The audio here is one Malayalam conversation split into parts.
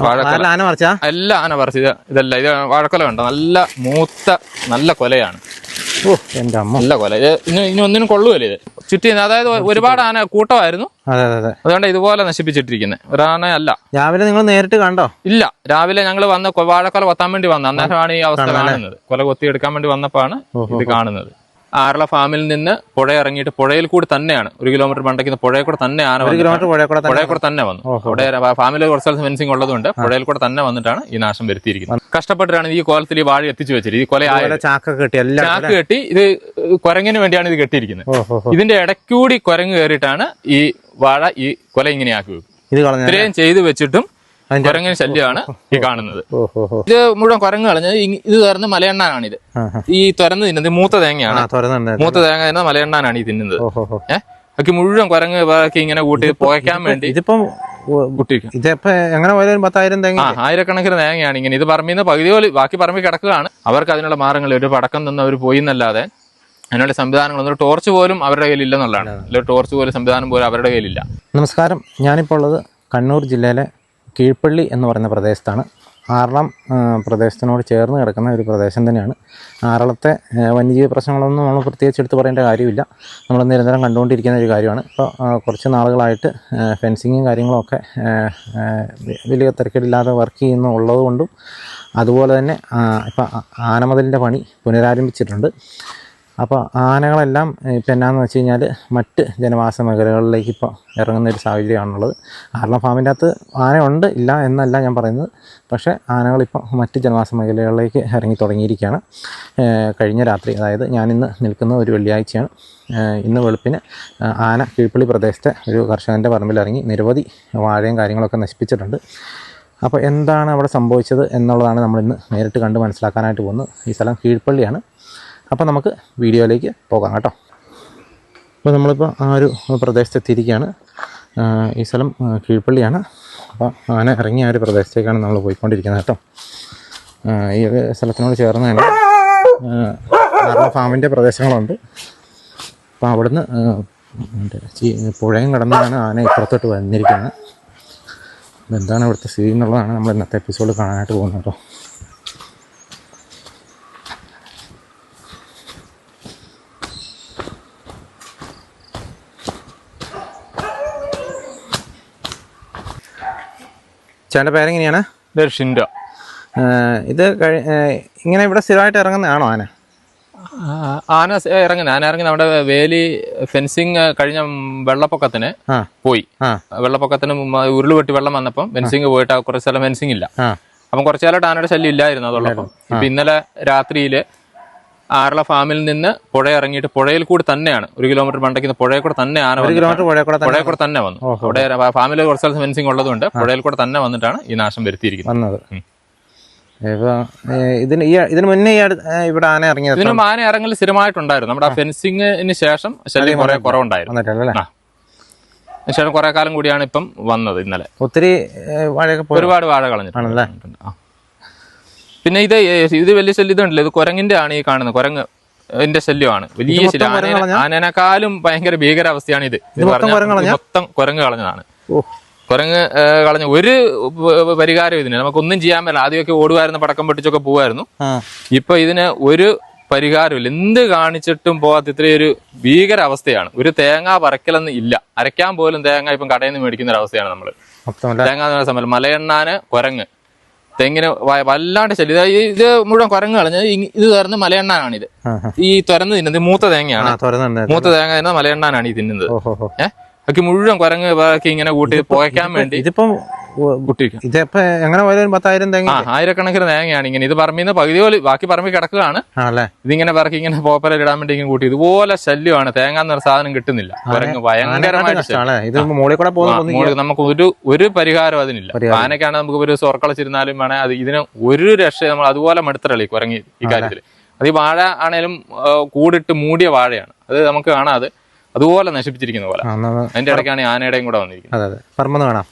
വാഴക്കൊല. ആന പറിച്ച? എല്ലാം ആന പറിച്ച. ഇത് ഇതല്ല ഇത് വാഴക്കൊല കണ്ടോ? നല്ല മൂത്ത നല്ല കൊലയാണ്. ഓ എന്റെ അമ്മ. നല്ല കൊല. ഇത് ഇനി ഇനി ഒന്നിനും കൊള്ളുമല്ലോ ഇത്? ചുറ്റി അതായത് ഒരുപാട് ആന കൂട്ടമായിരുന്നു. അതെ അതെ അതെ. അതുകൊണ്ട് ഇതുപോലെ നശിപ്പിച്ചിട്ടിരിക്കുന്നത് ഒരാന അല്ല രാവിലെ നിങ്ങൾ നേരിട്ട് കണ്ടോ? ഇല്ല. രാവിലെ ഞങ്ങൾ വന്ന വാഴക്കൊല കൊത്താൻ വേണ്ടി വന്നു. അന്നേരമാണ് ഈ അവസ്ഥ കാണുന്നത്. കൊല കൊത്തി എടുക്കാൻ വേണ്ടി വന്നപ്പോഴാണ് ഇത് കാണുന്നത്. ആറള ഫാമിൽ നിന്ന് പുഴ ഇറങ്ങിയിട്ട് പുഴയിൽ കൂടി തന്നെയാണ്. ഒരു കിലോമീറ്റർ മണ്ടയ്ക്കുന്ന പുഴയിൽ കൂടെ തന്നെ ആന കിലോമീറ്റർ പുഴയിൽ കൂടെ തന്നെ വന്നു. അവിടെ ഫാമിൽ കുറച്ച് സ്ഥലത്ത് ഫെൻസിങ് ഉള്ളതുകൊണ്ട് പുഴയിൽ കൂടെ തന്നെ വന്നിട്ടാണ് ഈ നാശം വരുത്തിയിരിക്കുന്നത്. കഷ്ടപ്പെട്ടിട്ടാണ് ഈ കോലത്തിൽ ഈ വാഴ എത്തിച്ചു വെച്ചത്. ഈ കൊല ചാക്ക കെട്ടി ചാക്ക കെട്ടി ഇത് കുരങ്ങിന് വേണ്ടിയാണ് ഇത് കെട്ടിയിരിക്കുന്നത്. ഇതിന്റെ ഇടയ്ക്കൂടി കുരങ്ങ് കയറിയിട്ടാണ് ഈ വാഴ ഈ കൊല വെക്കും. ഇത് കളഞ്ഞ ഇത്രയും ചെയ്തു വെച്ചിട്ടും കുരങ്ങിന് ശല്യമാണ് ഈ കാണുന്നത്. ഇത് മുഴുവൻ കുരങ്ങ് കളഞ്ഞത് ഇത് തുറന്ന് മലയെണ്ണാനാണ് ഇത്. ഈ തുറന്ന് തിന്നുന്നത് മൂത്ത തേങ്ങയാണ്. മൂത്ത തേങ്ങ തിന്ന മലയെണ്ണാനാണ് ഈ തിന്നുന്നത്. ഏഹ് മുഴുവൻ കുരങ്ങ് ബാക്കി ഇങ്ങനെ കൂട്ടി പുകയ്ക്കാൻ വേണ്ടി ഇതിപ്പം എങ്ങനെ പോയാലും പത്തായിരം തേങ്ങ ആയിരക്കണക്കിന് തേങ്ങയാണ് ഇങ്ങനെ. ഇത് പറമ്പിൽ നിന്ന് പകുതി പോലെ ബാക്കി പറമ്പിൽ കിടക്കുകയാണ്. അവർക്ക് അതിനുള്ള മാർഗങ്ങൾ ഒരു പടക്കം തന്ന് അവർ പോയി എന്നല്ലാതെ അതിനുള്ള സംവിധാനങ്ങളൊന്നും ടോർച്ച് പോലും അവരുടെ കയ്യിൽ ഇല്ലെന്നുള്ളതാണ് ടോർച്ച് പോലും സംവിധാനം പോലും അവരുടെ കയ്യിലില്ല. നമസ്കാരം. ഞാനിപ്പോൾ ഉള്ളത് കണ്ണൂർ ജില്ലയിലെ കീഴ്പള്ളി എന്ന് പറയുന്ന പ്രദേശത്താണ്. ആറളം പ്രദേശത്തിനോട് ചേർന്ന് കിടക്കുന്ന ഒരു പ്രദേശം തന്നെയാണ്. ആറളത്തെ വന്യജീവി പ്രശ്നങ്ങളൊന്നും നമ്മൾ പ്രത്യേകിച്ച് എടുത്ത് പറയേണ്ട കാര്യമില്ല. നമ്മൾ നിരന്തരം കണ്ടുകൊണ്ടിരിക്കുന്ന ഒരു കാര്യമാണ്. ഇപ്പോൾ കുറച്ച് നാളുകളായിട്ട് ഫെൻസിങ്ങും കാര്യങ്ങളൊക്കെ വലിയ തിരക്കേടില്ലാതെ വർക്ക് ചെയ്യുന്നു ഉള്ളതുകൊണ്ടും അതുപോലെ തന്നെ ഇപ്പം ആനമതിലിന്റെ പണി പുനരാരംഭിച്ചിട്ടുണ്ട്. അപ്പോൾ ആനകളെല്ലാം ഇപ്പം എന്നാന്ന് വെച്ച് കഴിഞ്ഞാൽ മറ്റ് ജനവാസ മേഖലകളിലേക്ക് ഇപ്പോൾ ഇറങ്ങുന്ന ഒരു സാഹചര്യമാണുള്ളത്. കാരണം ഫാമിന്റെ അകത്ത് ആനയുണ്ട് ഇല്ല എന്നല്ല ഞാൻ പറയുന്നത്. പക്ഷേ ആനകളിപ്പോൾ മറ്റ് ജനവാസ മേഖലകളിലേക്ക് ഇറങ്ങി തുടങ്ങിയിരിക്കുകയാണ്. കഴിഞ്ഞ രാത്രി അതായത് ഞാനിന്ന് നിൽക്കുന്ന ഒരു വെള്ളിയാഴ്ചയാണ്. ഇന്ന് വെളുപ്പിന് ആന കീഴ്പ്പള്ളി പ്രദേശത്തെ ഒരു കർഷകന്റെ പറമ്പിലിറങ്ങി നിരവധി വാഴയും കാര്യങ്ങളൊക്കെ നശിപ്പിച്ചിട്ടുണ്ട്. അപ്പോൾ എന്താണ് അവിടെ സംഭവിച്ചത് എന്നുള്ളതാണ് നമ്മളിന്ന് നേരിട്ട് കണ്ട് മനസ്സിലാക്കാനായിട്ട് പോകുന്നത്. ഈ സ്ഥലം കീഴ്പ്പള്ളിയാണ്. അപ്പോൾ നമുക്ക് വീഡിയോയിലേക്ക് പോകാം കേട്ടോ. അപ്പോൾ നമ്മളിപ്പോൾ ആ ഒരു പ്രദേശത്ത് എത്തിയിരിക്കുകയാണ് ഈ സ്ഥലം കീഴ്പ്പള്ളിയാണ് അപ്പോൾ ആന ഇറങ്ങിയ ആ ഒരു പ്രദേശത്തേക്കാണ് നമ്മൾ പോയിക്കൊണ്ടിരിക്കുന്നത് കേട്ടോ. ഈ ഒരു സ്ഥലത്തിനോട് ചേർന്ന് തന്നെ ആറള ഫാമിന്റെ പ്രദേശങ്ങളുണ്ട്. അപ്പോൾ അവിടുന്ന് പുഴയും കടന്നാണ് ആന ഇപ്പുറത്തോട്ട് വന്നിരിക്കുന്നത്. എന്താണ് ഇവിടുത്തെ സ്ഥിതി എന്നുള്ളതാണ് നമ്മൾ ഇന്നത്തെ എപ്പിസോഡ് കാണാനായിട്ട് പോകുന്നത് കേട്ടോ. ചേട്ടന്റെ പേരെങ്ങനെയാണ്? ഷിൻഡോ. ഇത് ഇങ്ങനെ ഇവിടെ സ്ഥിരമായിട്ട് ഇറങ്ങുന്നതാണോ ആന? ആന ഇറങ്ങുന്ന ഇറങ്ങി ആന ഇറങ്ങി നമ്മുടെ വേലി ഫെൻസിങ് കഴിഞ്ഞ വെള്ളപ്പൊക്കത്തിന് പോയി. വെള്ളപ്പൊക്കത്തിന് മുമ്പ് ഉരുൾ വെട്ടി വെള്ളം വന്നപ്പം ഫെൻസിങ് പോയിട്ട് കുറച്ച് സ്ഥലം ഫെൻസിങ് ഇല്ല. അപ്പം കുറച്ചു കാലമായിട്ട് ആനയുടെ ശല്യം ഇല്ലായിരുന്നു അതോടൊപ്പം ഇപ്പൊ ഇന്നലെ രാത്രിയിൽ ആറള ഫാമിൽ നിന്ന് പുഴ ഇറങ്ങിയിട്ട് പുഴയിൽ കൂടി തന്നെയാണ്. ഒരു കിലോമീറ്റർ പണ്ടേക്കുന്ന പുഴയിൽ കൂടെ തന്നെ ആന ഒരു കിലോമീറ്റർ പുഴ കൂടെ തന്നെ പുഴയിൽ കൂടെ തന്നെ വന്നു. അവിടെ ഫാമിലി കുറച്ച് സ്ഥലത്ത് ഫെൻസിങ് ഉള്ളതുകൊണ്ട് പുഴയിൽ കൂടെ തന്നെ വന്നിട്ടാണ് ഈ നാശം വരുത്തിയിരിക്കുന്നത്. ഇതിന് ഈ ഇതിന് മുന്നേ ഇവിടെ ആന ഇറങ്ങിയത് ഇതിനും ആന ഇറങ്ങൽ സ്ഥിരമായിട്ടുണ്ടായിരുന്നു. നമ്മുടെ ആ ഫെൻസിങ്ങിന് ശേഷം ശല്യം കുറെ കുറവുണ്ടായിരുന്നു. ശേഷം കുറെ കാലം കൂടിയാണ് ഇപ്പം വന്നത് ഇന്നലെ. ഒത്തിരി ഒരുപാട് വാഴ കളഞ്ഞിട്ടുണ്ട്. പിന്നെ ഇത് ഇത് വലിയ ശല്യം ഇതുണ്ടല്ലോ. ഇത് കുരങ്ങിന്റെ ആണ് ഈ കാണുന്നത്. കുരങ്ങ് ഇതിന്റെ ശല്യമാണ്. വലിയ ശല്യം. ആനേനെക്കാളും ഭയങ്കര ഭീകരാവസ്ഥയാണ് ഇത്. ഇത് മൊത്തം കുരങ്ങ് കളഞ്ഞതാണ്. കുരങ്ങ് കളഞ്ഞ ഒരു പരിഹാരം ഇതിന്. നമുക്കൊന്നും ചെയ്യാൻ പറ്റില്ല. ആദ്യമൊക്കെ ഓടുമായിരുന്നു പടക്കം പൊട്ടിച്ചൊക്കെ പോവായിരുന്നു. ഇപ്പൊ ഇതിന് ഒരു പരിഹാരമില്ല. എന്ത് കാണിച്ചിട്ടും പോവാത്ത ഇത്രയും ഒരു ഭീകര അവസ്ഥയാണ് ഒരു തേങ്ങ പറക്കലെന്ന് ഇല്ല. അരയ്ക്കാൻ പോലും തേങ്ങ ഇപ്പം കടയിൽ നിന്ന് മേടിക്കുന്ന ഒരു അവസ്ഥയാണ് നമ്മൾ തേങ്ങ എന്ന് പറയുന്ന സമയം മലയെണ്ണാന് കുരങ്ങ്. തെങ്ങിന് വല്ലാണ്ട് ശല്യം. ഇതാ ഇത് മുഴുവൻ കുരങ്ങ് കളഞ്ഞ് ഇത് തുറന്ന് മലയെണ്ണാനാണ് ഇത്. ഈ തുറന്ന് തിന്നുന്നത് ഇത് മൂത്ത തേങ്ങയാണ്. മൂത്ത തേങ്ങ തിന്നത് മലയെണ്ണാനാണ് ഈ തിന്നുന്നത്. ഏഹ് ബാക്കി മുഴുവൻ കുരങ്ങ് ബാക്കി ഇങ്ങനെ കൂട്ടി പോയക്കാൻ വേണ്ടി ഇതിപ്പം ഇതിപ്പോ എങ്ങനെ പോയാലും പത്തായിരം തേങ്ങ ആ ആയിരക്കണക്കിന് തേങ്ങയാണ് ഇങ്ങനെ. ഇത് പറമ്പിൽ നിന്ന് പകുതി പോലെ ബാക്കി പറമ്പിൽ കിടക്കുകയാണ്. ആണല്ലേ? ഇതിങ്ങനെ പറക്കി ഇങ്ങനെ പോപ്പല ഇടാൻ വേണ്ടി ഇങ്ങനെ കൂട്ടി. ഇതുപോലെ ശല്യമാണ്. തേങ്ങ എന്നൊരു സാധനം കിട്ടുന്നില്ല. കുരങ്ങ് ഭയങ്കരമായിട്ട് ശല്യം. ഇത് മുകളിൽ കൂടെ പോകുന്ന ആ, നമുക്ക് ഒരു ഒരു പരിഹാരം അതിനില്ല. ആനക്കാണ് നമുക്ക് ഒരു സ്വർക്കളച്ചിരുന്നാലും വേണേ അത് ഇതിന് ഒരു രക്ഷ നമ്മൾ അതുപോലെ മടുത്തരളി കുരങ്ങി ഈ കാര്യത്തിൽ അത് ഈ വാഴ ആണേലും ആ, കൂടിട്ട് മൂടിയ വാഴയാണ്. അത് നമുക്ക് കാണാം അത്. അതുപോലെ നശിപ്പിച്ചിരിക്കുന്ന പോലെ. അതിന്റെ ഇടയ്ക്കാണ് ആനയുടെയും കൂടെ വന്നിരിക്കുന്നത്. അതെ അതെ. പറമ്പ് കാണാം.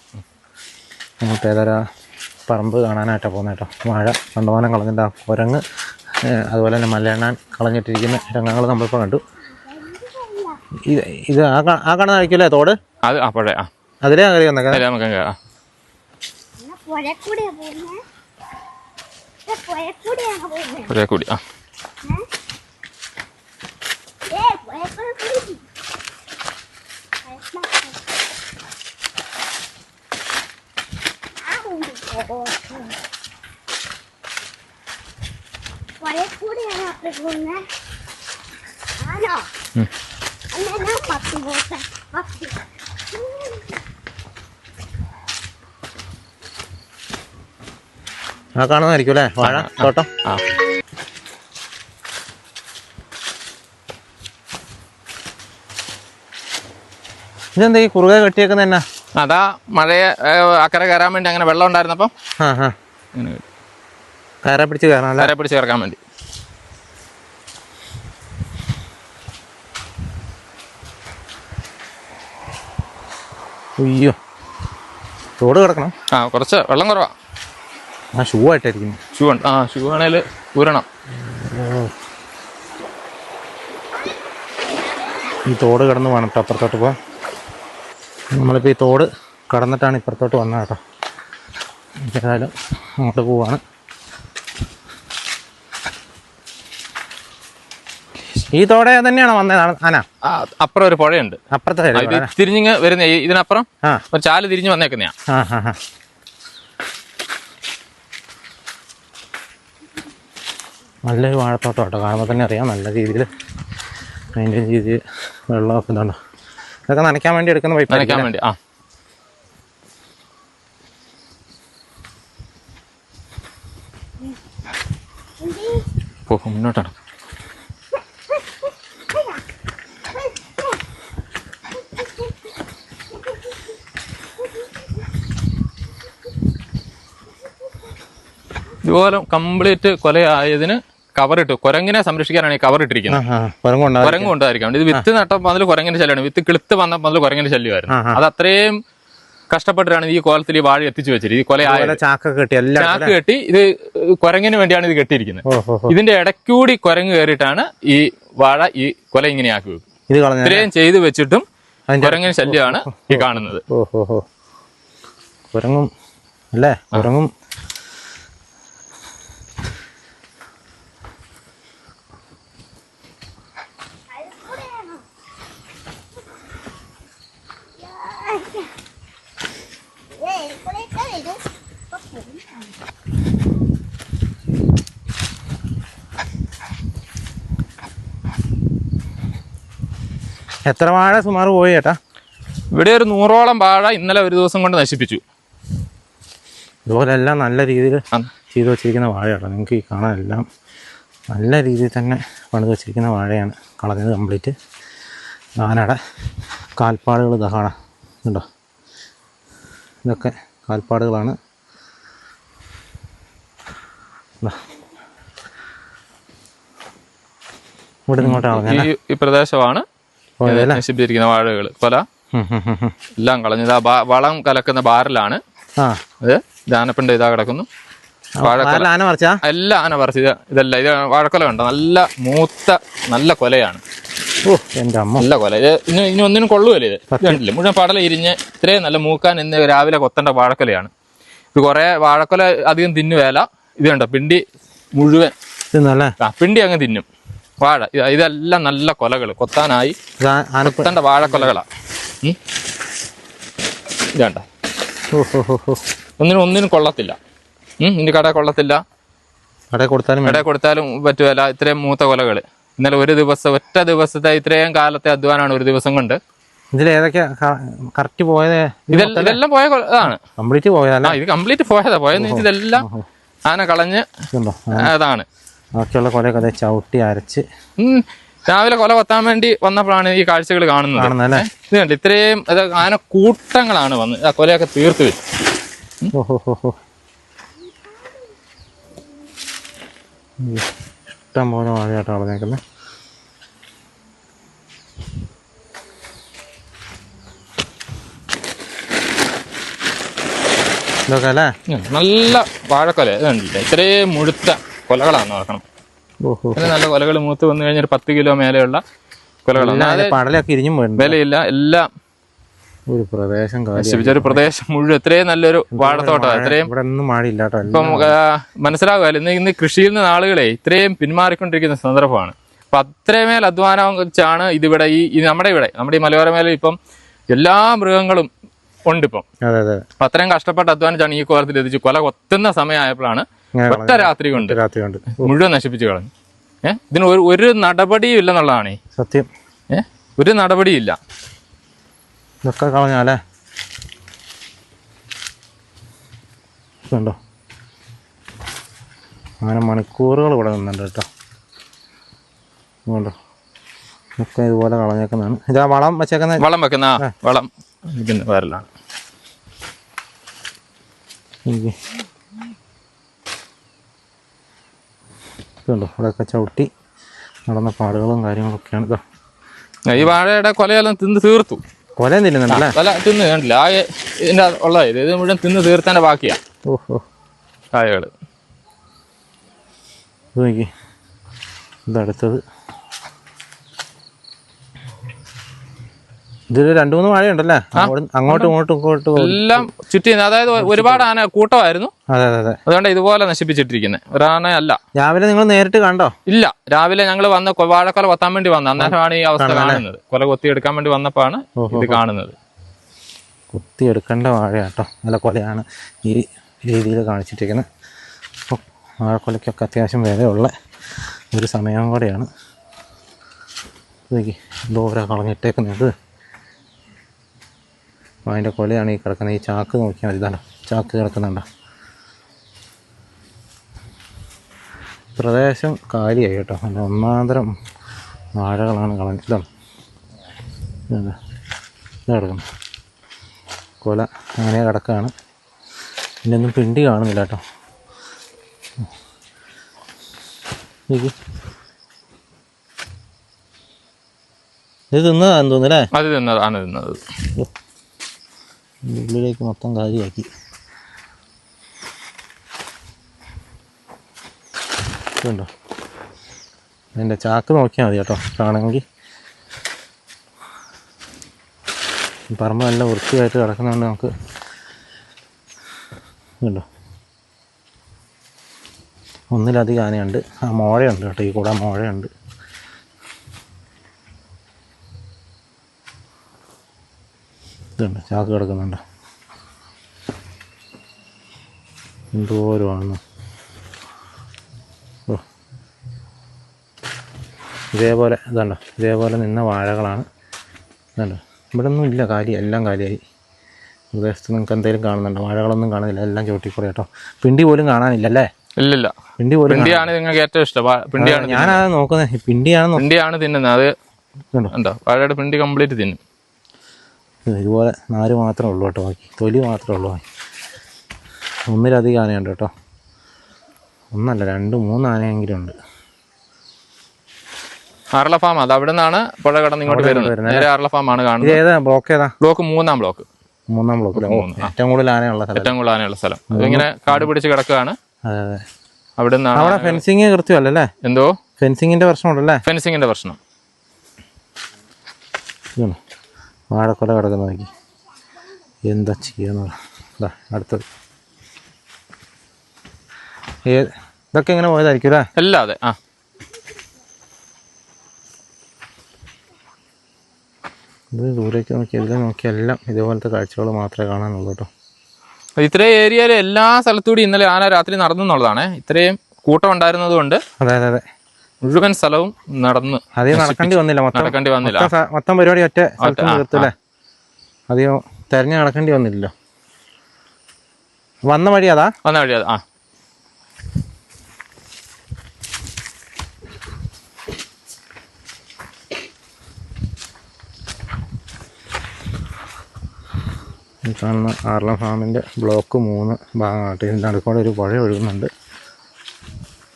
നമുക്ക് ഏതൊരു പറമ്പ് കാണാനായിട്ടാണ് പോകുന്നത് കേട്ടോ. വാഴ കണ്ടമാനം കളഞ്ഞിട്ട് ആ കുരങ്ങ് അതുപോലെ തന്നെ മലയണ്ണാൻ കളഞ്ഞിട്ടിരിക്കുന്ന രംഗങ്ങൾ നമ്മളിപ്പോൾ കണ്ടു. ഇത് ഇത് ആ ആ കാണുന്നതായിരിക്കുമല്ലേ തോട്? അത് അപ്പോഴേ ആ. അതിലേ കയറി വന്നേക്കാം നമുക്ക് കൂടി ആ ഏ പുഴക്കൂടെ കൂടി പുഴക്കൂടെയാണോ അപ്പഴ പോകുന്നേ. ആണോ? ഉം. അന്നാ പത്ത് പോട്ടെ പത്ത് ആ കാണുന്നതായിരിക്കും അല്ലേ? വാഴ തോട്ടം? ആ. ഇതെന്താ ഈ കുറുകെ കെട്ടിയേക്കുന്ന എന്നാ അതാ മഴയെ അക്കരെ കയറാൻ വേണ്ടി അങ്ങനെ വെള്ളം ഉണ്ടായിരുന്നപ്പം കയറെ പിടിച്ച് കയറാൻ അല്ലേ? പിടിച്ച് ഇറക്കാൻ വേണ്ടി. അയ്യോ. റോഡ് കിടക്കണം. ആ കുറച്ച് വെള്ളം കുറവാ. ആ ഷൂ ആയിട്ടായിരിക്കും ഷൂ ഉണ്ട്. ആ ഷൂ ആണേൽ ഊരണം. ഈ തോട് കിടന്ന് വേണം. കേട്ടോ അപ്പുറത്തോട്ട് പോകാൻ നമ്മളിപ്പോൾ ഈ തോട് കടന്നിട്ടാണ് ഇപ്പുറത്തോട്ട് വന്നത് കേട്ടോ. ഏതായാലും അങ്ങോട്ട് പോവാണ്. ഈ തോടെ തന്നെയാണോ വന്നത് ആന. അപ്പുറം ഒരു പുഴയുണ്ട്. അപ്പുറത്തെ സൈഡ് വരുന്ന ഇതിനപ്പുറം ഒരു ചാൽ തിരിഞ്ഞ് വന്നേക്കുന്നയാ. ആ നല്ലൊരു വാഴത്തോട്ടം കേട്ടോ. കാണുമ്പോൾ തന്നെ അറിയാം. നല്ല രീതിയിൽ അതിന്റെ രീതിയിൽ വെള്ളമൊക്കെ ഇതുണ്ടോ. ഇതൊക്കെ നനയ്ക്കാൻ വേണ്ടി എടുക്കുന്ന പൈപ്പ് നനയ്ക്കാൻ വേണ്ടി ആ. മുന്നോട്ടാണ്. ഇതുപോലെ കംപ്ലീറ്റ് കൊലയായതിന് കവർ ഇട്ടു കുരങ്ങിനെ സംരക്ഷിക്കാനാണ് ഈ കവർ ഇട്ടിരിക്കുന്നത് കുരങ്ങ് കൊണ്ടായിരിക്കാം ഇത് വിത്ത് നട്ടപ്പോൾ അതിൽ കുരങ്ങിന്റെ ശല്യമാണ്. വിത്ത് കിളുത്ത് വന്നപ്പോൾ അതിൽ കുരങ്ങിന്റെ ശല്യമായിരുന്നു. അത് അത്രയും കഷ്ടപ്പെട്ടിട്ടാണ് ഈ കോലത്തിൽ ഈ വാഴ എത്തിച്ചു വെച്ചിരിക്കുന്നത് ഈ കൊല ചാക്ക കെട്ടി ചാക്ക് കെട്ടി ഇത് കുരങ്ങിന് വേണ്ടിയാണ് ഇത് കെട്ടിയിരിക്കുന്നത്. ഇതിന്റെ ഇടയ്ക്കൂടി കുരങ്ങ് കയറിയിട്ടാണ് ഈ വാഴ ഈ കൊല ഇങ്ങനെ ആക്കി വെക്കും ഇത്രയും ചെയ്തു വെച്ചിട്ടും കുരങ്ങിന് ശല്യമാണ് ഈ കാണുന്നത്. ഓഹോ കുരങ്ങും അല്ലേ? കുരങ്ങും എത്ര വാഴ സുമാർ പോയി ചേട്ടാ ഇവിടെ ഒരു നൂറോളം വാഴ ഇന്നലെ ഒരു ദിവസം കൊണ്ട് നശിപ്പിച്ചു. ഇതുപോലെ എല്ലാം നല്ല രീതിയിൽ. ചെയ്തു വച്ചിരിക്കുന്ന വാഴയാണ് നിങ്ങൾക്ക് ഈ കാണാൻ എല്ലാം നല്ല രീതിയിൽ തന്നെ പണിത് വച്ചിരിക്കുന്ന വാഴയാണ്. കളഞ്ഞത് കംപ്ലീറ്റ് ആനയുടെ കാൽപ്പാടുകൾ ഇതാ കാണാം. ഉണ്ടോ ഇതൊക്കെ കാൽപ്പാടുകളാണ്. ഇവിടെ നിങ്ങോട്ട് ഈ പ്രദേശമാണ് നശിപ്പിച്ചിരിക്കുന്ന വാഴകൾ കൊല. എല്ലാം കളഞ്ഞത് ആ വളം കലക്കുന്ന ബാറിലാണ്. ജാനപ്പിണ്ട് ഇതാ കിടക്കുന്നു. എല്ലാം ആന പറിച്ച്. ഇത് ഇതല്ല ഇത് വാഴക്കൊല കണ്ടോ? നല്ല മൂത്ത നല്ല കൊലയാണ്. നല്ല കൊല. ഇത് ഇനി ഇനി ഒന്നിനും കൊള്ളുമല്ലേ ഇത്? കണ്ടില്ല? മുഴുവൻ പടല ഇരിഞ്ഞ് ഇത്രയും നല്ല മൂക്കാൻ ഇന്ന് രാവിലെ കൊത്തേണ്ട വാഴക്കൊലയാണ്. ഇത് കുറെ വാഴക്കൊല അധികം തിന്നുവേല. ഇത് കണ്ടോ? പിണ്ടി മുഴുവൻ. പിണ്ടി അങ്ങ് തിന്നും. വാഴ. ഇത് ഇതെല്ലാം നല്ല കൊലകൾ കൊത്താനായി കൊത്തണ്ട വാഴക്കൊലകളാ. ഇതാണ്ട? ഒന്നിനും ഒന്നിനും കൊള്ളത്തില്ല. ഇനി കട കൊള്ളത്തില്ല. കട കൊടുത്താലും കട കൊടുത്താലും പറ്റുമല്ല ഇത്രയും മൂത്ത കൊലകൾ ഇന്നലെ ഒരു ദിവസം ഒറ്റ ദിവസത്തെ ഇത്രയും കാലത്തെ അധ്വാനമാണ് ഒരു ദിവസം കൊണ്ട്. ഇതിൽ ഏതൊക്കെയാ? കറക്റ്റ് പോയത് ഇതെല്ലാം പോയ ഇതാണ്. കംപ്ലീറ്റ് പോയതല്ല? ഇത് കംപ്ലീറ്റ് പോയതാ. പോയെന്ന് വെച്ചാൽ ഇതെല്ലാം ആന കളഞ്ഞ് അതാണ്. ബാക്കിയുള്ള കൊലയൊക്കെ കഥ ചവിട്ടി അരച്ച് രാവിലെ കൊല കൊത്താൻ വേണ്ടി വന്നപ്പോഴാണ് ഈ കാഴ്ചകൾ കാണുന്നത്. അല്ലേ? ഇത് കണ്ട് ഇത്രയും ഇത് ആന കൂട്ടങ്ങളാണ് വന്ന് ആ കൊലയൊക്കെ തീർത്ത് വെച്ചു ഓഹോ ഇഷ്ടം പോലെ വാഴയായിട്ട് വളർന്നേക്കുന്നത് ഇതൊക്കെ അല്ലേ? നല്ല വാഴക്കൊല ഇത്രയും മുഴുത്ത കൊലകളാണ് നോക്കണം പിന്നെ നല്ല കൊലകൾ മൂത്ത് വന്നു കഴിഞ്ഞാൽ ഒരു പത്ത് കിലോ മേലെയുള്ള കൊലകളാണ്. പടലൊക്കെ ഇരിഞ്ഞും വിലയില്ല എല്ലാം ഒരു പ്രദേശം ഒരു പ്രദേശം മുഴുവൻ. ഇത്രയും നല്ലൊരു വാഴത്തോട്ടം ഇത്രയും ഇപ്പം മനസ്സിലാകുമല്ലോ ഇന്ന് ഇന്ന് കൃഷിയിൽ നിന്ന് ആളുകളെ ഇത്രയും പിന്മാറിക്കൊണ്ടിരിക്കുന്ന സന്ദർഭമാണ്. അപ്പൊ അത്രമേൽ അധ്വാനം വെച്ചാണ് ഇതിവിടെ ഈ ഈ നമ്മുടെ ഇവിടെ നമ്മുടെ ഈ മലയോര മേലെ ഇപ്പം എല്ലാ മൃഗങ്ങളും ഉണ്ട് ഇപ്പം അതെ അതെ. അപ്പൊ അത്രയും കഷ്ടപ്പെട്ട് അധ്വാനിച്ചാണ് ഈ കോലത്തിൽ എത്തിച്ച് കൊല കൊത്തുന്ന സമയമായപ്പോഴാണ് ഒറ്റ രാത്രി കൊണ്ട് രാത്രി കൊണ്ട് മുഴുവൻ നശിപ്പിച്ചു കളഞ്ഞു. ഏഹ് ഇതിന് ഒരു ഒരു നടപടിയും ഇല്ലെന്നുള്ളതാണ്. സത്യം. ഏഹ് ഒരു നടപടിയില്ല ഇതൊക്കെ കളഞ്ഞാലേ? കണ്ടോ അങ്ങനെ മണിക്കൂറുകൾ ഇവിടെ നിന്നുണ്ട് കേട്ടോ. കണ്ടോ ഇതുപോലെ കളഞ്ഞേക്കുന്നതാണ്. ഇതാ വളം വെച്ചേക്കുന്ന? വളം വെക്കുന്ന വളം. വരലാണ് എനിക്ക് ഇതുണ്ടോ? ഇവിടെയൊക്കെ ചവിട്ടി നടന്ന പാടുകളും കാര്യങ്ങളൊക്കെയാണ് ഇതാ. ഈ വാഴയുടെ കൊലയെല്ലാം തിന്ന് തീർത്തു. കൊല തിന്നുന്നുണ്ടല്ലേ കൊല തിന്ന് കണ്ടില്ല. ആ ഇതിന്റെ ഉള്ളത് ഇത് ഇത് മുഴുവൻ തിന്ന് തീർത്തതിന്റെ ബാക്കിയാ. ഓഹോ. കായകൾ. ഇത് നോക്കി. ഇതടുത്തത് ഇതിൽ രണ്ടു മൂന്ന് വാഴയുണ്ടല്ലേ അങ്ങോട്ടും അങ്ങോട്ടും ഇങ്ങോട്ടും ഇങ്ങോട്ടും എല്ലാം ചുറ്റി അതായത് ഒരുപാട് ആന കൂട്ടമായിരുന്നു. അതെ അതെ അതെ. അതുകൊണ്ട് ഇതുപോലെ നശിപ്പിച്ചിട്ടിരിക്കുന്നത് ഒരാന അല്ല രാവിലെ നിങ്ങൾ നേരിട്ട് കണ്ടോ? ഇല്ല. രാവിലെ ഞങ്ങൾ വന്ന വാഴക്കൊല കൊത്താൻ വേണ്ടി വന്ന. അന്നേരമാണ് ഈ അവസ്ഥ കാണുന്നത്. കൊല കൊത്തി എടുക്കാൻ വേണ്ടി വന്നപ്പോഴാണ് ഇത് കാണുന്നത്. കൊത്തി എടുക്കേണ്ട കേട്ടോ നല്ല കൊലയാണ് ഈ രീതിയിൽ കാണിച്ചിട്ടിരിക്കുന്നത് അപ്പോൾ വാഴക്കൊലയ്ക്കൊക്കെ അത്യാവശ്യം വിലയുള്ള ഒരു സമയം കൂടെയാണ്. ദൂരെ കളഞ്ഞിട്ടേക്കുന്നത് അതിന്റെ കൊലയാണ് ഈ കിടക്കുന്നത്. ഈ ചാക്ക് നോക്കിയാൽ മതി. ഇതാണ് ചാക്ക് കിടക്കുന്നുണ്ടോ. പ്രദേശം കാലിയായി കേട്ടോ. നല്ല ഒന്നാന്തരം വാഴകളാണ് കളഞ്ഞിട്ടാണ് ഇതാ ഇത് കിടക്കുന്നു. കൊല അങ്ങനെ കിടക്കുകയാണ് ഒന്നും പിണ്ടി കാണുന്നില്ല കേട്ടോ. ഇത് തിന്നതാന്ന് തോന്നുന്നല്ലേ അത് തിന്നതാണ് തിന്നത്. ഉള്ളിലേക്ക് മൊത്തം കാര്യമാക്കി കണ്ടോ അതിന്റെ ചാക്ക് നോക്കിയാൽ മതി കേട്ടോ കാണണമെങ്കിൽ പറമ്പ് നല്ല വൃത്തിയായിട്ട് കിടക്കുന്നതുകൊണ്ട് നമുക്ക് കണ്ടോ ഒന്നിലധികം ആനയുണ്ട്. ആ മോഴയുണ്ട് കേട്ടോ ഈ കൂടെ മോഴയുണ്ട് ഇതുണ്ട്. ചാക്ക് കിടക്കുന്നുണ്ട്. എന്തോരമാണെന്ന് ഓ. ഇതേപോലെ ഇതുണ്ടോ. ഇതേപോലെ നിന്ന വാഴകളാണ്. ഇതുണ്ടോ. ഇവിടെ ഒന്നും ഇല്ല. കാലി എല്ലാം കാലിയായി. പ്രദേശത്ത് നിങ്ങൾക്ക് എന്തെങ്കിലും കാണുന്നുണ്ടോ? വാഴകളൊന്നും കാണുന്നില്ല. എല്ലാം ചവിട്ടിക്കൂടെ കേട്ടോ. പിണ്ടി പോലും കാണാനില്ല അല്ലേ? ഇല്ലില്ല. പിണ്ടി പോലും പിണ്ടിയാണ് നിങ്ങൾക്ക് ഏറ്റവും ഇഷ്ടം. പിണ്ടിയാണ് ഞാനത് നോക്കുന്നത് പിണ്ടിയാണ് പിണ്ടിയാണ് തിന്നുന്നത്. അത് വാഴയുടെ പിണ്ടി കംപ്ലീറ്റ് തിന്നും. ഇതുപോലെ നാല് മാത്രമേ ഉള്ളൂ കേട്ടോ ബാക്കി. തൊലി മാത്രമേ ഉള്ളൂ ഒന്നിലധികം ആനയുണ്ട് കേട്ടോ. ഒന്നല്ല രണ്ട് മൂന്ന് ആനയെങ്കിലും ഉണ്ട്. ആറള ഫാം അത് അവിടെ നിന്നാണ് പുഴ കടന്ന് ഇങ്ങോട്ട് വരുന്നത് നേരെ ആറള ഫാം ആണ് കാണുന്നത് ഏതാ? ബ്ലോക്ക് ഏതാ? ബ്ലോക്ക് മൂന്നാം ബ്ലോക്ക്. മൂന്നാം ബ്ലോക്ക് ഏറ്റവും കൂടുതൽ ആനയുള്ള സ്ഥലം. ഏറ്റവും കൂടുതൽ ആനയുള്ള സ്ഥലം. ഇങ്ങനെ കാട് പിടിച്ച് കിടക്കുകയാണ്. അതെ അതെ. അവിടെ നിന്നാണ് അവിടെ ഫെൻസിങ് കൃത്യമല്ലേ എന്തോ? ഫെൻസിങ്ങിന്റെ പ്രശ്നമുണ്ടല്ലേ? ഫെൻസിങ്ങിന്റെ പ്രശ്നം. ഇതാണ്. വാഴക്കൊല കിടക്കുന്ന നോക്കി. എന്താ ചെയ്യാന്ന് അടുത്തത്. ഇതൊക്കെ ഇങ്ങനെ പോയതായിരിക്കും അല്ലേ? അല്ലാതെ ആ. ഇത് ദൂരേക്ക് നോക്കി എല്ലാം നോക്കി എല്ലാം ഇതുപോലത്തെ കാഴ്ചകൾ മാത്രമേ കാണാനുള്ളൂ കേട്ടോ. ഇത്രയും ഏരിയയിൽ എല്ലാ സ്ഥലത്തൂടി ഇന്നലെ ആന രാത്രി നടന്നു എന്നുള്ളതാണ്. ഇത്രയും കൂട്ടം ഉണ്ടായിരുന്നത് കൊണ്ട് അതെ അതെ അതെ. മുഴുവൻ സ്ഥലവും നടന്ന് അതേ നടക്കേണ്ടി വന്നില്ല. മൊത്തം നടക്കേണ്ടി വന്നില്ല. മൊത്തം പരിപാടി ഒറ്റ തീർത്തല്ലേ അധികം തെരഞ്ഞു നടക്കേണ്ടി വന്നില്ലല്ലോ. വന്ന വഴി അതാ? വന്ന വഴി അതാ ആ. ഈ കാണുന്ന ആർല ഫാമിന്റെ ബ്ലോക്ക് മൂന്ന് ഭാഗമായിട്ട് ഇതിന്റെ അടുക്കോടെ ഒരു പുഴ ഒഴുകുന്നുണ്ട്.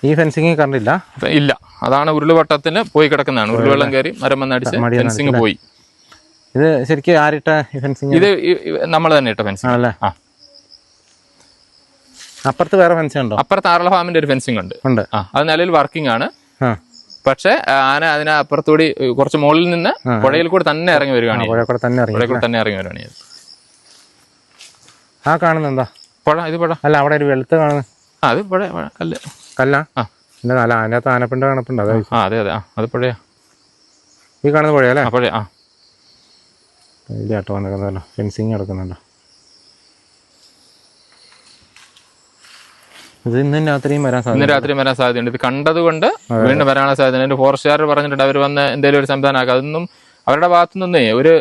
ഈ ഫെൻസിങ് കണ്ടില്ല ഇല്ല. അതാണ് ഉരുളുവട്ടത്തിന് പോയി കിടക്കുന്നതാണ്. ഉരുളുവെള്ളം കയറി മരം വന്നടിച്ച് ഫെൻസിങ് പോയി. ഇത് ശരിക്കും ആരിട്ട ഫെൻസിങ് ഇത് നമ്മൾ തന്നെ ഇട്ട ഫെൻസിങ് ആണല്ലേ? ആ. അപ്പുറത്ത് വേറെ ഫെൻസിങ് ഉണ്ടോ? അപ്പുറത്ത് ആറള ഫാമിന്റെ ഒരു ഫെൻസിങ് ഉണ്ട്. ഉണ്ട്. ആ അത് നിലയിൽ വർക്കിംഗ് ആണ്. പക്ഷെ ആന അതിന് അപ്പുറത്തൂടി കുറച്ച് മുകളിൽ നിന്ന് പുഴയിൽ കൂടി തന്നെ ഇറങ്ങി വരികയാണ് തന്നെ ഇറങ്ങി തന്നെ ഇറങ്ങി വരികയാണ് ആ കാണുന്നെന്താ പുഴ ഇത് പുഴ. അല്ല അവിടെ ഒരു വെളുത്ത് കാണുന്നു ആ അത് പുഴ കല്ല്. കല്ല? ആ. എന്താ അല്ല അതിനകത്ത് ആനപ്പിണ്ട് കണപ്പുണ്ട്. അതാ ആ അതെ അതെ. ആ അത് പുഴയാ. ഈ കാണുന്ന പുഴ അല്ലേ? പുഴ ആ. ഇത് കേട്ടോ വന്നിരിക്കുന്നല്ലോ ഫെൻസിങ് നടക്കുന്നുണ്ടോ. ഇത് ഇന്ന് രാത്രിയും വരാൻ ഇന്ന് രാത്രിയും രാത്രി വരാൻ സാധ്യതയുണ്ട്. ഇത് കണ്ടതുകൊണ്ട് വീണ്ടും വരാനുള്ള സാധ്യത സാധ്യതയുണ്ട് ഫോറസ്റ്റുകാർ പറഞ്ഞിട്ടുണ്ട് അവർ വന്ന് എന്തെങ്കിലും ഒരു സംവിധാനം ആക്കുക അതൊന്നും അവരുടെ ഭാഗത്തു നിന്നേ ഒരു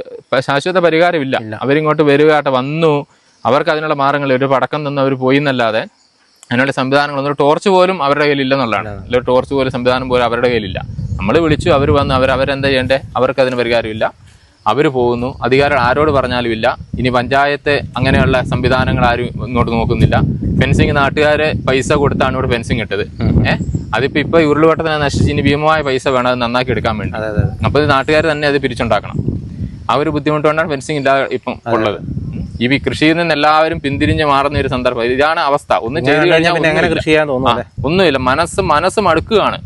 ശാശ്വത പരിഹാരമില്ല. അവരിങ്ങോട്ട് വരികയായിട്ട് വന്നു. അവർക്ക് അതിനുള്ള മാർഗങ്ങൾ ഒരു പടക്കം നിന്ന് അവർ പോയി എന്നല്ലാതെ അതിനുള്ള സംവിധാനങ്ങളൊന്നും ടോർച്ച് പോലും അവരുടെ കയ്യിൽ ഇല്ലെന്നുള്ളതാണ് അല്ലെങ്കിൽ ടോർച്ച് പോലും സംവിധാനം പോലും അവരുടെ കയ്യിലില്ല. നമ്മൾ വിളിച്ചു അവർ വന്ന് അവർ അവരെന്താ ചെയ്യേണ്ടത് അവർക്ക് അതിന് പരിഹാരമില്ല. അവർ പോകുന്നു. അധികാരം ആരോട് പറഞ്ഞാലും ഇല്ല. ഇനി പഞ്ചായത്ത് അങ്ങനെയുള്ള സംവിധാനങ്ങൾ ആരും ഇങ്ങോട്ട് നോക്കുന്നില്ല. ഫെൻസിങ് നാട്ടുകാർ പൈസ കൊടുത്താണ് ഇവിടെ ഫെൻസിങ് ഇട്ടത്. ഏഹ്? അതിപ്പോ ഇപ്പൊ ഉരുളുവട്ടത്തിന് നശിച്ച് ഇനി ഭീമമായ പൈസ വേണം അത് നന്നാക്കി എടുക്കാൻ വേണ്ടി. അപ്പൊ നാട്ടുകാർ തന്നെ അത് പിരിച്ചുണ്ടാക്കണം. ആ ഒരു ബുദ്ധിമുട്ട് കൊണ്ടാണ് ഫെൻസിങ് ഇല്ലാതെ ഇപ്പം ഉള്ളത്. ഈ കൃഷിയിൽ നിന്ന് എല്ലാവരും പിന്തിരിഞ്ഞ് മാറുന്ന ഒരു സന്ദർഭം. ഇതാണ് അവസ്ഥ. ഒന്ന് ചെയ്തു കഴിഞ്ഞാൽ എങ്ങനെ കൃഷി ചെയ്യാൻ തോന്നുന്നു ഒന്നുമില്ല. മനസ്സ് മനസ്സ് മടുക്കുകയാണ്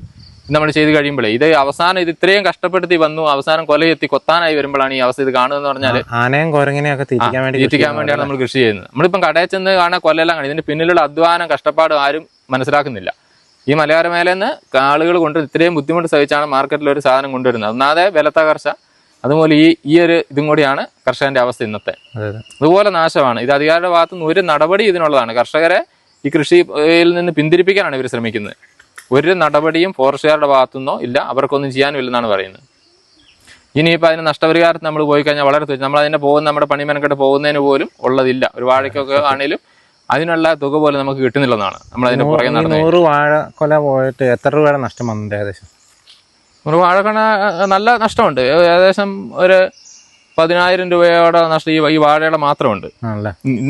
നമ്മൾ ചെയ്ത് കഴിയുമ്പോഴേ. ഇത് അവസാനം ഇത് ഇത്രയും കഷ്ടപ്പെടുത്തി വന്നു. അവസാനം കൊലയെത്തി കൊത്താനായി വരുമ്പോഴാണ് ഈ അവസ്ഥ. ഇത് കാണുന്നതെന്ന് പറഞ്ഞാൽ ആനയും കുരങ്ങനെയൊക്കെ ഒക്കെ തിരിക്കാൻ വേണ്ടി തിരിക്കാൻ തീറ്റിക്കാൻ വേണ്ടിയാണ് നമ്മൾ കൃഷി ചെയ്യുന്നത്. നമ്മളിപ്പം കടയിൽ ചെന്ന് കാണാൻ കൊല്ലെല്ലാം കാണും ഇതിന്റെ പിന്നിലുള്ള അധ്വാനം കഷ്ടപ്പാട് ആരും മനസ്സിലാക്കുന്നില്ല. ഈ മലയോര മേലെന്ന് ആളുകൾ കൊണ്ട് ഇത്രയും ബുദ്ധിമുട്ട് സഹിച്ചാണ് മാർക്കറ്റിൽ ഒരു സാധനം കൊണ്ടുവരുന്നത്. ഒന്നാതെ വില തകർച്ച അതുപോലെ ഈ ഈ ഒരു ഇതും കൂടിയാണ് കർഷകന്റെ അവസ്ഥ ഇന്നത്തെ. അതെ അതെ. അതുപോലെ നാശമാണ്. ഇത് അധികാരിയുടെ ഭാഗത്തു നിന്ന് ഒരു നടപടി ഇതിനുള്ളതാണ്. കർഷകരെ ഈ കൃഷിയിൽ നിന്ന് പിന്തിരിപ്പിക്കാനാണ് ഇവർ ശ്രമിക്കുന്നത്. ഒരു നടപടിയും ഫോറസ്റ്റുകാരുടെ ഭാഗത്തുനിന്നോ ഇല്ല അവർക്കൊന്നും ചെയ്യാനും ഇല്ലെന്നാണ് പറയുന്നത്. ഇനിയിപ്പോൾ അതിന് നഷ്ടപരിഹാരത്തിന് നമ്മൾ പോയി കഴിഞ്ഞാൽ വളരെ തുച്ഛം. നമ്മൾ അതിനെ പോകുന്ന നമ്മുടെ പണിമനക്കെട്ട് പോകുന്നതിന് പോലും ഉള്ളതില്ല. ഒരു വാഴയ്ക്കൊക്കെ ആണെങ്കിലും അതിനുള്ള തുക പോലും നമുക്ക് കിട്ടുന്നില്ലെന്നാണ്. നമ്മൾ അതിന്റെ പുറകെ നടന്നത്. നൂറ് വാഴ കൊല പോയിട്ട് എത്ര രൂപയുടെ നഷ്ടം വന്നിട്ടുണ്ട് ഏകദേശം? ഒരു വാഴക്കണ നല്ല നഷ്ടമുണ്ട്. ഏകദേശം ഒരു പതിനായിരം രൂപയോടെ നഷ്ടം. ഈ ഈ വാഴയുടെ മാത്രമുണ്ട്.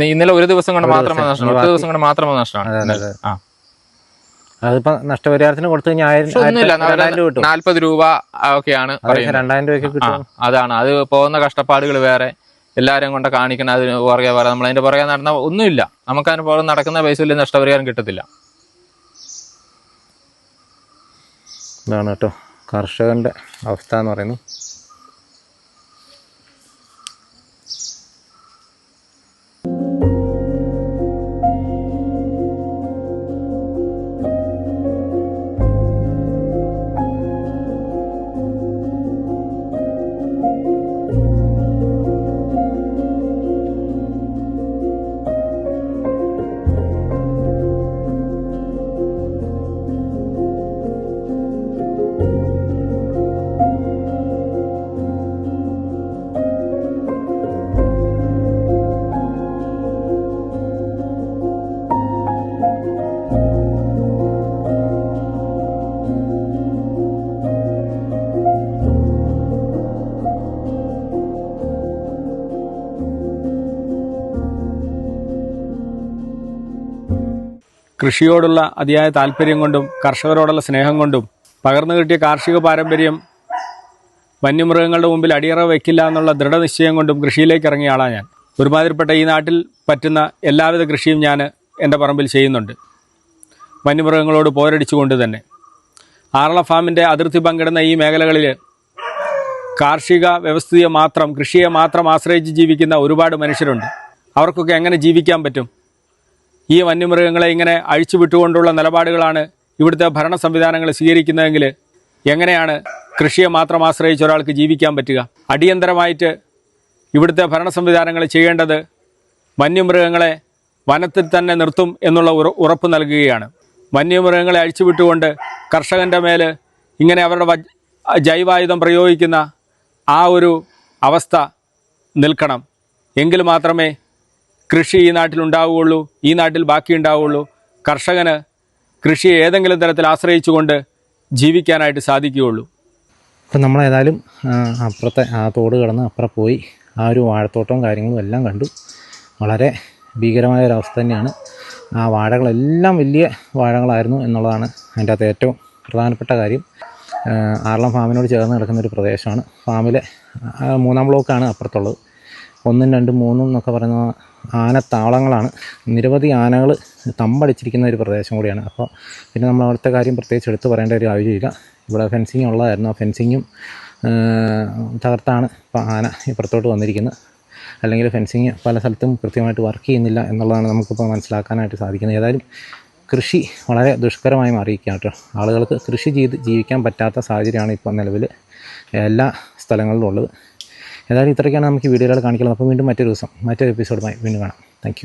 ഇന്നലെ ഒരു ദിവസം കൊണ്ട് മാത്രമേ നഷ്ടം ഒരു ദിവസം കൊണ്ട് മാത്രമേ നഷ്ടമാണ്. ആ. അതിപ്പോ നഷ്ടപരിഹാരത്തിന് കൊടുത്തു കഴിഞ്ഞാൽ നാല്പത് രൂപ ഒക്കെയാണ് രണ്ടായിരം രൂപയ്ക്ക് അതാണ്. അത് പോകുന്ന കഷ്ടപ്പാടുകൾ വേറെ. എല്ലാവരും കൊണ്ട് കാണിക്കണം അതിന് പുറകെ വേറെ നമ്മൾ അതിന്റെ പുറകെ നടന്ന ഒന്നുമില്ല. നമുക്ക് അതിന് പുറകെ നടക്കുന്ന പൈസ വലിയ നഷ്ടപരിഹാരം കിട്ടത്തില്ല. ഇതാണ് കേട്ടോ. കർഷകന്റെ അവസ്ഥ എന്ന് പറയുന്നത് കൃഷിയോടുള്ള അതിയായ താല്പര്യം കൊണ്ടും കർഷകരോടുള്ള സ്നേഹം കൊണ്ടും പകർന്നു കിട്ടിയ കാർഷിക പാരമ്പര്യം വന്യമൃഗങ്ങളുടെ മുമ്പിൽ അടിയറ വയ്ക്കില്ല എന്നുള്ള ദൃഢനിശ്ചയം കൊണ്ടും കൃഷിയിലേക്ക് ഇറങ്ങിയ ആളാണ് ഞാൻ. ഒരുമാതിരിപ്പെട്ട ഈ നാട്ടിൽ പറ്റുന്ന എല്ലാവിധ കൃഷിയും ഞാൻ എന്റെ പറമ്പിൽ ചെയ്യുന്നുണ്ട്. വന്യമൃഗങ്ങളോട് പോരടിച്ചുകൊണ്ട് തന്നെ. ആറള ഫാമിന്റെ അതിർത്തി പങ്കിടുന്ന ഈ മേഖലകളിൽ കാർഷിക വ്യവസ്ഥയെ മാത്രം കൃഷിയെ മാത്രം ആശ്രയിച്ച് ജീവിക്കുന്ന ഒരുപാട് മനുഷ്യരുണ്ട്. അവർക്കൊക്കെ എങ്ങനെ ജീവിക്കാൻ പറ്റും? ഈ വന്യമൃഗങ്ങളെ ഇങ്ങനെ അഴിച്ചുവിട്ടുകൊണ്ടുള്ള നിലപാടുകളാണ് ഇവിടുത്തെ ഭരണ സംവിധാനങ്ങൾ സ്വീകരിക്കുന്നതെങ്കിൽ എങ്ങനെയാണ് കൃഷിയെ മാത്രം ആശ്രയിച്ച് ഒരാൾക്ക് ജീവിക്കാൻ പറ്റുക? അടിയന്തരമായിട്ട് ഇവിടുത്തെ ഭരണ സംവിധാനങ്ങൾ ചെയ്യേണ്ടത് വന്യമൃഗങ്ങളെ വനത്തിൽ തന്നെ നിർത്തും എന്നുള്ള ഉറ ഉറപ്പ് നൽകുകയാണ്. വന്യമൃഗങ്ങളെ അഴിച്ചുവിട്ടുകൊണ്ട് കർഷകന്റെ മേൽ ഇങ്ങനെ അവരുടെ ജൈവായുധം പ്രയോഗിക്കുന്ന ആ ഒരു അവസ്ഥ നിൽക്കണം. എങ്കിൽ മാത്രമേ കൃഷി ഈ നാട്ടിൽ ഉണ്ടാവുകയുള്ളൂ ഈ നാട്ടിൽ ബാക്കി ഉണ്ടാവുകയുള്ളൂ. കർഷകന് കൃഷിയെ ഏതെങ്കിലും തരത്തിൽ ആശ്രയിച്ചുകൊണ്ട് ജീവിക്കാനായിട്ട് സാധിക്കുകയുള്ളൂ. അപ്പം നമ്മളേതായാലും അപ്പുറത്തെ ആ തോട് കടന്ന് അപ്പുറം പോയി ആ ഒരു വാഴത്തോട്ടവും കാര്യങ്ങളും എല്ലാം കണ്ടു. വളരെ ഭീകരമായ ഒരു അവസ്ഥ തന്നെയാണ്. ആ വാഴകളെല്ലാം വലിയ വാഴകളായിരുന്നു എന്നുള്ളതാണ് അതിന്റെ അകത്ത് ഏറ്റവും പ്രധാനപ്പെട്ട കാര്യം. ആറളം ഫാമിനോട് ചേർന്ന് കിടക്കുന്ന ഒരു പ്രദേശമാണ്. ഫാമിലെ മൂന്നാം ബ്ലോക്കാണ് അപ്പുറത്തുള്ളത്. ഒന്നും രണ്ടും മൂന്നും എന്നൊക്കെ പറയുന്ന ആനത്താവളങ്ങളാണ്. നിരവധി ആനകൾ തമ്പടിച്ചിരിക്കുന്ന ഒരു പ്രദേശം കൂടിയാണ്. അപ്പോൾ പിന്നെ നമ്മൾ അവിടുത്തെ കാര്യം പ്രത്യേകിച്ച് എടുത്തു പറയേണ്ട ഒരു ആവശ്യമില്ല ഇവിടെ ഫെൻസിങ് ഉള്ളതായിരുന്നു. ആ ഫെൻസിങ്ങും തകർത്താണ് ഇപ്പോൾ ആന ഇപ്പുറത്തോട്ട് വന്നിരിക്കുന്നത്. അല്ലെങ്കിൽ ഫെൻസിങ് പല സ്ഥലത്തും കൃത്യമായിട്ട് വർക്ക് ചെയ്യുന്നില്ല എന്നുള്ളതാണ് നമുക്കിപ്പോൾ മനസ്സിലാക്കാനായിട്ട് സാധിക്കുന്നത്. ഏതായാലും കൃഷി വളരെ ദുഷ്കരമായി മാറിയിരിക്കുകയാണ് കേട്ടോ. ആളുകൾക്ക് കൃഷി ചെയ്ത് ജീവിക്കാൻ പറ്റാത്ത സാഹചര്യമാണ് ഇപ്പോൾ നിലവിൽ എല്ലാ സ്ഥലങ്ങളിലും ഉള്ളത്. ഏതായാലും ഇത്രയൊക്കെയാണ് നമുക്ക് വീഡിയോകൾ കാണിക്കുന്നത് അപ്പോൾ വീണ്ടും മറ്റൊരു ദിവസം മറ്റൊരു എപ്പിസോഡുമായി വീണ്ടും കാണാം. താങ്ക്